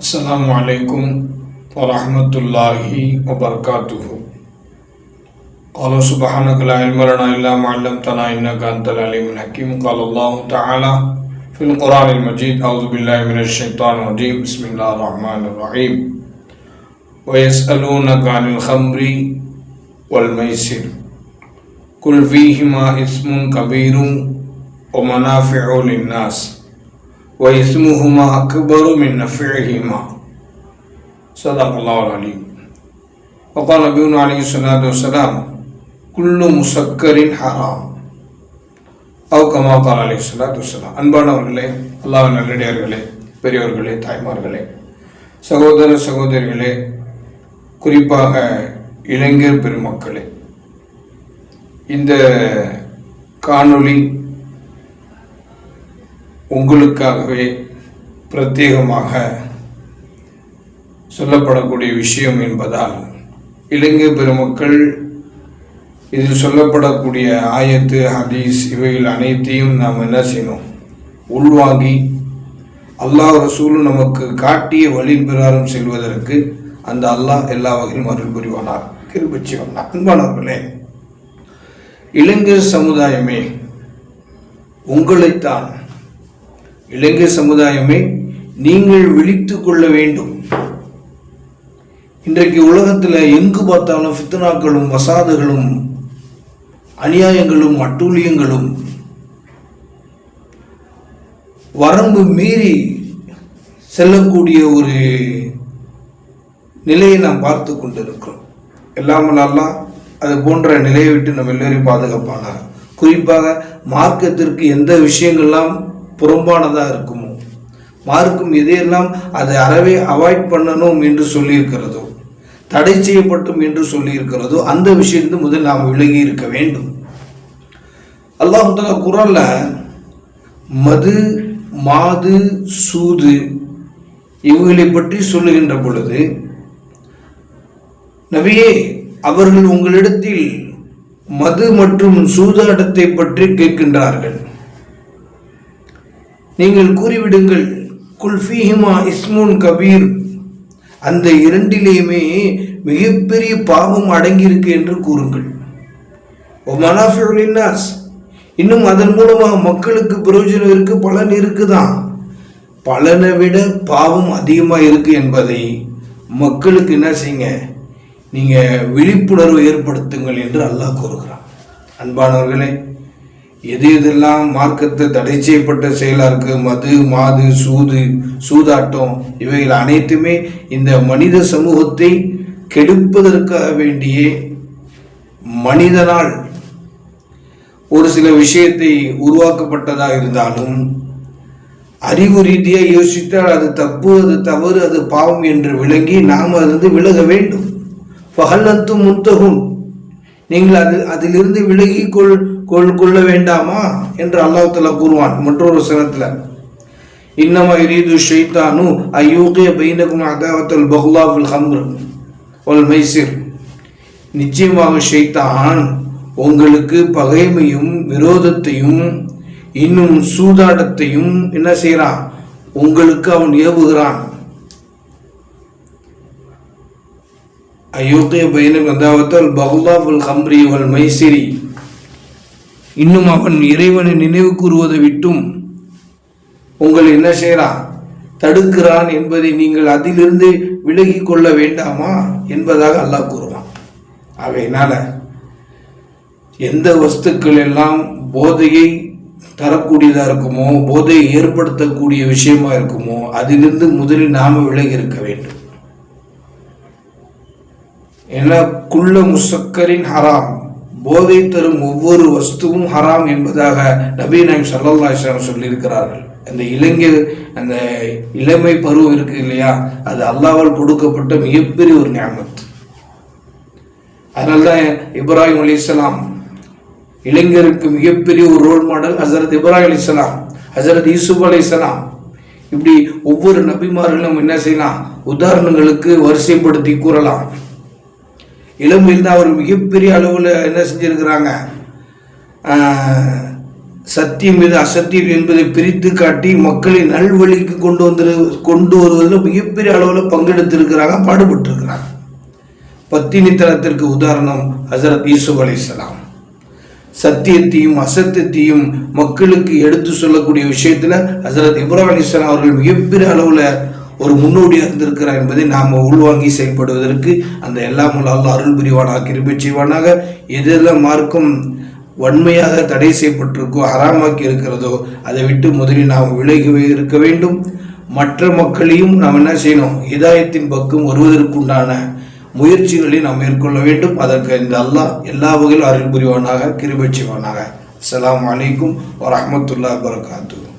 السلام عليكم ورحمة الله وبركاته. قال سبحانك لا علم لنا إلا ما علمتنا إنك أنت العليم الحكيم. قال الله تعالى في القرآن المجيد أعوذ بالله من الشيطان الرجيم. بسم الله الرحمن الرحيم. ويسألونك عن الخمر والميسر قل فيهما اسم كبير ومنافع للناس. وإثمهما أكبر من نفعهما صدق الله العليم وقال نبينا عليه الصلاة والسلام كل مسكر حرام أو كما قال عليه الصلاة والسلام அன்பானவர்களே அல்லாஹ் நல்லடியார்களே பெரியவர்களே தாய்மார்களே சகோதர சகோதரிகளே குறிப்பாக இளைஞர் பெருமக்களே இந்த காணொளி உங்களுக்காகவே பிரத்யேகமாக சொல்லப்படக்கூடிய விஷயம் என்பதால் இளைஞர் பெருமக்கள் இதில் சொல்லப்படக்கூடிய ஆயத்து ஹதீஸ் இவைகள் அனைத்தையும் நாம் என்ன செய்யணும்? உள்வாங்கி அல்லாஹ் ரசூல் நமக்கு காட்டிய வழி பிரகாரம் செல்வதற்கு அந்த அல்லாஹ் எல்லா வகையிலும் அருள் புரிவானார் கிருபச்சி வந்தார் அன்பானவர்களே இளைஞர் சமுதாயமே உங்களைத்தான் இளைஞர் சமுதாயமே நீங்கள் விழித்து கொள்ள வேண்டும். இன்றைக்கு உலகத்தில் எங்கு பார்த்தாலும் ஃபித்னாக்களும் வசாதுகளும் அநியாயங்களும் அட்டூழியங்களும் வரம்பு மீறி செல்லக்கூடிய ஒரு நிலையை நாம் பார்த்து கொண்டிருக்கிறோம். எல்லாமல்லாம் அது போன்ற நிலையை விட்டு நம்ம எல்லோரையும் பாதுகாப்பானார் குறிப்பாக மார்க்கத்திற்கு எந்த விஷயங்கள்லாம் புறம்பானதாக இருக்குமோ? மார்க்கும் எதையெல்லாம் அதை அறவே அவாய்ட் பண்ணணும் என்று சொல்லியிருக்கிறதோ தடை செய்யப்பட்டும் என்று சொல்லியிருக்கிறதோ அந்த விஷயத்திலிருந்து முதல் நாம் விலகி இருக்க வேண்டும். அல்லாஹால குரலில் மது மாது சூது இவைகளை பற்றி சொல்லுகின்ற பொழுது நபியே அவர்கள் உங்களிடத்தில் மது மற்றும் சூதாட்டத்தை பற்றி கேட்கின்றார்கள். நீங்கள் கூறிவிடுங்கள் குல்ஃபிஹிமா இஸ்முன் கபீர். அந்த இரண்டிலேயுமே மிகப்பெரிய பாவம் அடங்கியிருக்கு என்று கூறுங்கள். ஒமனாஃபினாஸ் இன்னும் அதன் மூலமாக மக்களுக்கு பிரயோஜனம் இருக்கு பலன் இருக்குதான். பலனை விட பாவம் அதிகமாக இருக்கு என்பதை மக்களுக்கு என்ன செய்யுங்க? நீங்கள் விழிப்புணர்வு ஏற்படுத்துங்கள் என்று அல்லாஹ் கூறுகிறான். அன்பானவர்களே எது எதெல்லாம் மார்க்கத்தை தடை செய்யப்பட்ட செயலாக இருக்கு? மது மாது சூது சூதாட்டம் இவைகள் அனைத்துமே இந்த மனித சமூகத்தை கெடுப்பதற்காக வேண்டிய மனிதனால் ஒரு சில விஷயத்தை உருவாக்கப்பட்டதாக இருந்தாலும் அறிவு ரீதியாக யோசித்தால் அது தப்பு அது தவறு அது பாவம் என்று விளங்கி நாம் அதிலிருந்து விலக வேண்டும். பகல்லத்து முத்தகும் நீங்கள் அது அதிலிருந்து விலகி கொள் கொள் கொள்ள வேண்டாமா? என்று அல்லாஹால கூறுவான் மற்றொரு சனத்தில் இன்னமா இரீது ஷைத்தானு ஐயோக்கிய பைனகும் அதாவத்தல் பஹ்லாஃபுல் ஹம்ர் ஒல் மைசிர். நிச்சயமாக ஷைத்தான் உங்களுக்கு பகைமையும் விரோதத்தையும் இன்னும் சூதாட்டத்தையும் என்ன செய்கிறான்? உங்களுக்கு அவன் ஏவுகிறான். அயோக்கிய பையனும் அதாவது பகுதாபுல் ஹம்ரி வல் மைசிரி. இன்னும் அவன் இறைவனை நினைவு கூறுவதை விட்டும் உங்களை என்ன செய்கிறான் தடுக்கிறான் என்பதை நீங்கள் அதிலிருந்து விலகி கொள்ள வேண்டாமா என்பதாக அல்லாஹ் கூறுவான். அவையினால் எந்த வஸ்துக்கள் எல்லாம் போதையை தரக்கூடியதாக இருக்குமோ போதையை ஏற்படுத்தக்கூடிய விஷயமா இருக்குமோ அதிலிருந்து முதலில் நாம விலகி இருக்க வேண்டும். என குள்ள முசக்கரின் ஹராம். போதை தரும் ஒவ்வொரு வஸ்துவும் ஹராம் என்பதாக நபீ நாயம் சல்லல்லா இஸ்லாம் சொல்லியிருக்கிறார்கள். அந்த இளைஞர் அந்த இளமை பருவம் இருக்கு இல்லையா? அது அல்லாவால் கொடுக்கப்பட்ட மிகப்பெரிய ஒரு ஞாபகத்து அதனால்தான் இப்ராஹிம் அலி இஸ்லாம் இளைஞருக்கு மிகப்பெரிய ஒரு ரோல் மாடல் ஹசரத் இப்ராஹிம் அலி இஸ்லாம் ஹசரத் யூசுப் அலி இஸ்லாம் இப்படி ஒவ்வொரு நபிமார்களும் என்ன செய்யலாம்? உதாரணங்களுக்கு வரிசைப்படுத்தி கூறலாம். இளமையில் தான் அவர் மிகப்பெரிய அளவில் என்ன செஞ்சுருக்கிறாங்க? சத்தியம் மீது அசத்தியம் என்பதை பிரித்து காட்டி மக்களை நல்வழிக்கு கொண்டு வந்து கொண்டு வருவதில் மிகப்பெரிய அளவில் பங்கெடுத்திருக்கிறாங்க பாடுபட்டிருக்கிறாங்க. பத்தினித்தனத்திற்கு உதாரணம் ஹசரத் யூசுப் அலிஸ்லாம் சத்தியத்தையும் அசத்தியத்தையும் மக்களுக்கு எடுத்து சொல்லக்கூடிய விஷயத்தில் ஹசரத் இப்ராஹிம் அலிஸ்லாம் அவர்கள் மிகப்பெரிய அளவில் ஒரு முன்னோடியாக இருந்திருக்கிறார் என்பதை நாம் உள்வாங்கி செயல்படுவதற்கு அந்த எல்லாம் அல்லாஹ் அருள் புரிவானாக கிருபை செய்வானாக. எதெல்லாம் மார்க்கும் வன்மையாக தடை செய்யப்பட்டிருக்கோ அறாமாக்கி இருக்கிறதோ அதை விட்டு முதலில் நாம் விலகி இருக்க வேண்டும். மற்ற மக்களையும் நாம் என்ன செய்யணும்? இதாயத்தின் பக்கம் வருவதற்குண்டான முயற்சிகளை நாம் மேற்கொள்ள வேண்டும். அதற்கு இந்த அல்லாஹ் எல்லா வகையிலும் அருள் புரிவானாக கிருபை செய்வானாக. அஸ்லாம் வலைக்கும் வரமத்துல்லா வபரகாத்துஹு.